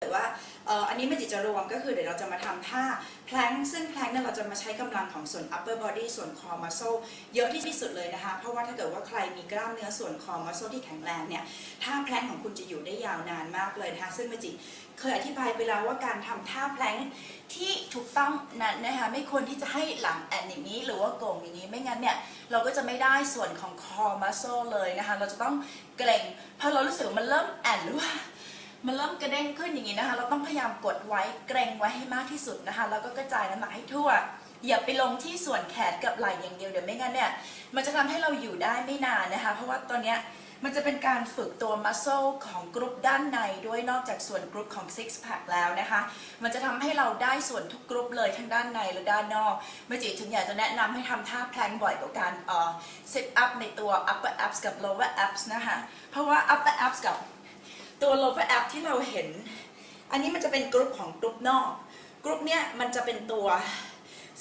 แต่ว่าอ่ออันนี้ไม่จิจะรวมก็คือเดี๋ยวเราจะมาทำท่าแพลงซึ่งแพลงเนี่ยเราจะมาใช้กำลังของส่วน upper body ส่วน core muscle เยอะที่สุดเลยนะคะ เพราะว่าถ้าเกิดว่าใครมีกล้ามเนื้อส่วน core muscle ที่แข็งแรงเนี่ยท่าแพลงของคุณจะอยู่ได้ยาวนานมากเลยนะคะ ซึ่งเมจิเคยอธิบายไปแล้วว่าการทำท่าแพลงที่ถูกต้องนั้นนะคะไม่ควรที่จะให้หลังแอนอย่างนี้ หรือว่าโก่งอย่างนี้ไม่งั้นเนี่ยเราก็จะไม่ได้ส่วนของ core muscle เลยนะคะเราจะต้องเกร็งพอเรารู้สึกว่ามันเริ่มแอนหรือว่า มันเริ่มกระเด้งขึ้นอย่างนี้นะคะ เราต้องพยายามกดไว้เกรงไว้ให้มากที่สุดนะคะ แล้วก็กระจายน้ำหนักให้ทั่ว อย่าไปลงที่ส่วนแขนกับไหล่อย่างเดียวเดี๋ยวไม่งั้นเนี่ย มันจะทำให้เราอยู่ได้ไม่นานนะคะ เพราะว่าตอนเนี้ยมันจะเป็นการฝึกตัวมัส c l e ของกรุ๊ปด้านในด้วยนอกจากส่วนกรุ๊ปของ six pack แล้วนะคะ มันจะทำให้เราได้ส่วนทุกกรุ๊ปเลยทั้งด้านในและด้านนอกเมื่อจีถึงอยากจะแนะนำให้ทำท่าแพลงบ่อยกว่าการเอ่อ sit up ในตัว upper abs กับ lower abs นะคะ เพราะว่า upper abs กับ ตัว lower ab ที่เราเห็น อันนี้มันจะเป็นกรุ๊ปของกรุ๊ปนอก กรุ๊ปเนี้ยมันจะเป็นตัว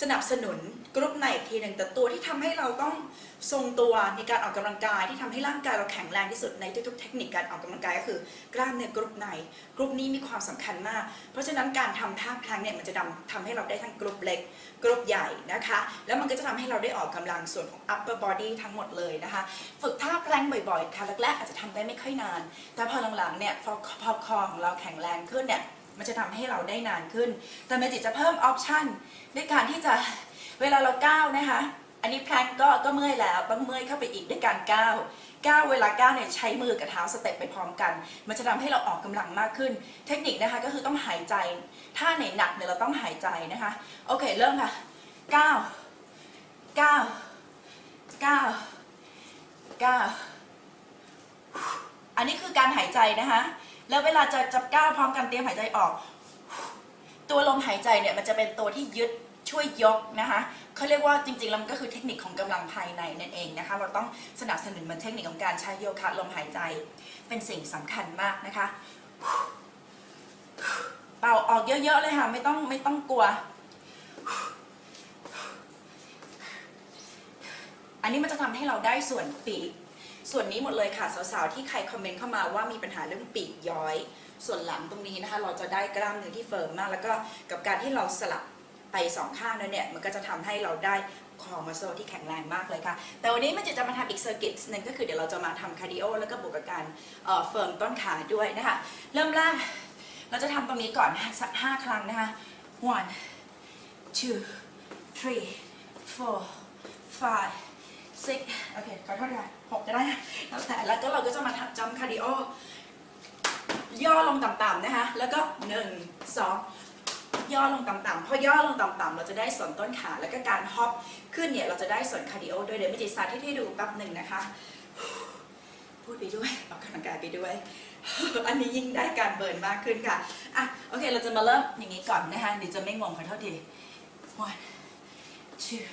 สนับสนุนกรุ๊ปในอีกทีหนึ่งแต่ตัวที่ทำให้เราต้องทรงตัวในการออกกำลังกายที่ทำให้ร่างกายเราแข็งแรงที่สุดในทุกๆเทคนิคการออกกำลังกายก็คือกล้ามเนื้อกรุ๊ปในกรุ๊ปนี้มีความสำคัญมาก เพราะฉะนั้นการทำท่าพลังเนี่ยมันจะทำทำให้เราได้ทั้งกรุ๊ปเล็กกรุ๊ปใหญ่นะคะ แล้วมันก็จะทำให้เราได้ออกกำลังส่วนของ upper body ทั้งหมดเลยนะคะ ฝึกท่าพลังบ่อยๆค่ะแรกๆอาจจะทำได้ไม่ค่อยนาน แต่พอหลังๆเนี่ยพอคอของเราแข็งแรงขึ้นเนี่ย มันจะทำให้เราได้นานขึ้น แต่เมจิจะเพิ่มออปชันด้วยการที่จะเวลาเราก้าวนะคะ อันนี้แพลงก็ก็เมื่อยแล้วต้องเมื่อยเข้าไปอีกด้วยการก้าวก้าวเวลาก้าวเนี่ยใช้มือกับเท้าสเต็ปไปพร้อมกัน มันจะทำให้เราออกกำลังมากขึ้น เทคนิคนะคะก็คือต้องหายใจ ถ้าไหนหนักเนี่ยเราต้องหายใจนะคะ โอเคเริ่มค่ะก้าวก้าวก้าวก้าวอันนี้คือการหายใจนะคะ แล้วเวลาจะจะก้าวพร้อมกันเตรียมหายใจออก ตัวลมหายใจเนี่ยมันจะเป็นตัวที่ยึดช่วยยกนะคะเขาเรียกว่าจริงๆแล้วมันก็คือเทคนิคของกำลังภายในนั่นเองนะคะเราต้องสนับสนุนมันเทคนิคของการใช้โยคะลมหายใจ เป็นสิ่งสำคัญมากนะคะ เป่าออกเยอะๆเลยค่ะไม่ต้องไม่ต้องกลัว อันนี้มันจะทำให้เราได้ส่วนปีก ส่วนนี้หมดเลยค่ะสาวๆที่ใครคอมเมนต์เข้ามาว่ามีปัญหาเรื่องปีกย้อย ส่วนหลังตรงนี้นะคะ เราจะได้กล้ามเนื้อที่เฟิร์มมาก แล้วก็กับการที่เราสลับไปสองข้างนั้นเนี่ยมันก็จะทำให้เราได้คอมัสโซที่แข็งแรงมากเลยค่ะ แต่วันนี้มันจะจะมาทำอีกเซอร์กิตหนึ่งก็คือเดี๋ยวเราจะมาทำคาร์ดิโอแล้วก็บวกกับการเอ่อเฟิร์มต้นขาด้วยนะคะ เริ่มแรกเราจะทำตรงนี้ก่อนสักห้าครั้งนะคะ one two three four five six โอเคขอโทษค่ะหกก็ได้แล้วแต่แล้วก็เราก็จะมาทำจัมคาร์ดิโอย่อลงต่ำๆนะคะ แล้วก็หนึ่งสองย่อลงต่ำๆพอย่อลงต่ำๆเราจะได้ส่วนต้นขา แล้วก็การฮอปขึ้นเนี่ย เราจะได้ส่วนคาร์ดิโอด้วยเดี๋ยวไม่จิสาธิตให้ดูแป๊บหนึ่งนะคะ พูดไปด้วยออกกำลังกายไปด้วย อันนี้ยิ่งได้การเบิร์นมากขึ้นค่ะ อะ โอเค เราจะมาเริ่มอย่างนี้ก่อนนะคะเดี๋ยวจะไม่งงขอโทษที one two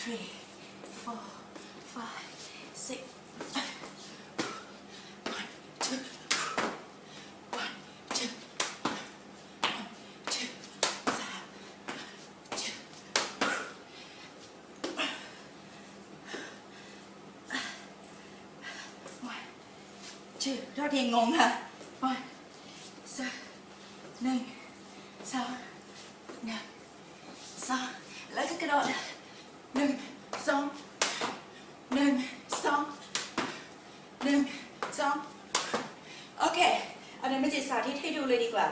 three four five six one two one two one two สาม two one ชื่อโทษทีงงค่ะ one สองหนึ่งสองหนึ่งสองแล้วก็กระโดดหนึ่งสองหนึ่งสองหนึ่งสองโอเคเอาเดี๋ยวมาจิตสาธิตให้ดูเลยดีกว่า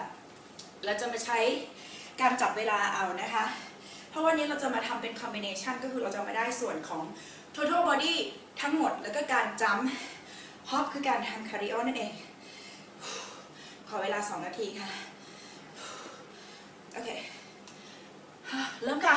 เราจะมาใช้การจับเวลาเอานะคะ เพราะวันนี้เราจะมาทำเป็นคอมบิเนชันก็คือเราจะมาได้ส่วนของ total body ทั้งหมดแล้วก็การจัมฮอปคือการทำคาร์ดิโอนั่นเอง ขอเวลา 2 นาทีค่ะ โอเค เริ่มค่ะ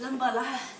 Lambala.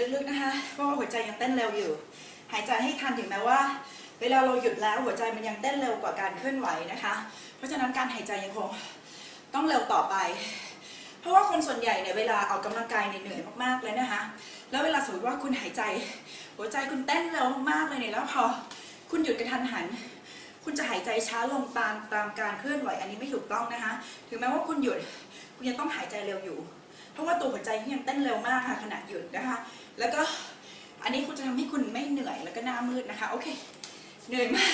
ลึกๆนะคะ เพราะว่าหัวใจยังเต้นเร็วอยู่ หายใจให้ทันถึงแม้ว่า เวลาเราหยุดแล้วหัวใจมันยังเต้นเร็วกว่าการเคลื่อนไหวนะคะ เพราะฉะนั้นการหายใจยังคงต้องเร็วต่อไป เพราะว่าคนส่วนใหญ่เนี่ยเวลาออกกำลังกายเนี่ยเหนื่อยมากๆเลยนะคะ แล้วเวลาสมมติว่าคุณหายใจ หัวใจคุณเต้นเร็วมากๆเลยเนี่ยแล้วพอคุณหยุดกระทันหัน คุณจะหายใจช้าลงตามตามการเคลื่อนไหว อันนี้ไม่ถูกต้องนะคะ ถึงแม้ว่าคุณหยุด คุณยังต้องหายใจเร็วอยู่ เพราะว่าตัวหัวใจที่ยังเต้นเร็วมากค่ะขณะหยุดนะคะ แล้วก็อันนี้คุณจะทำให้คุณไม่เหนื่อยแล้วก็หน้ามืดนะคะ โอเค เหนื่อยมาก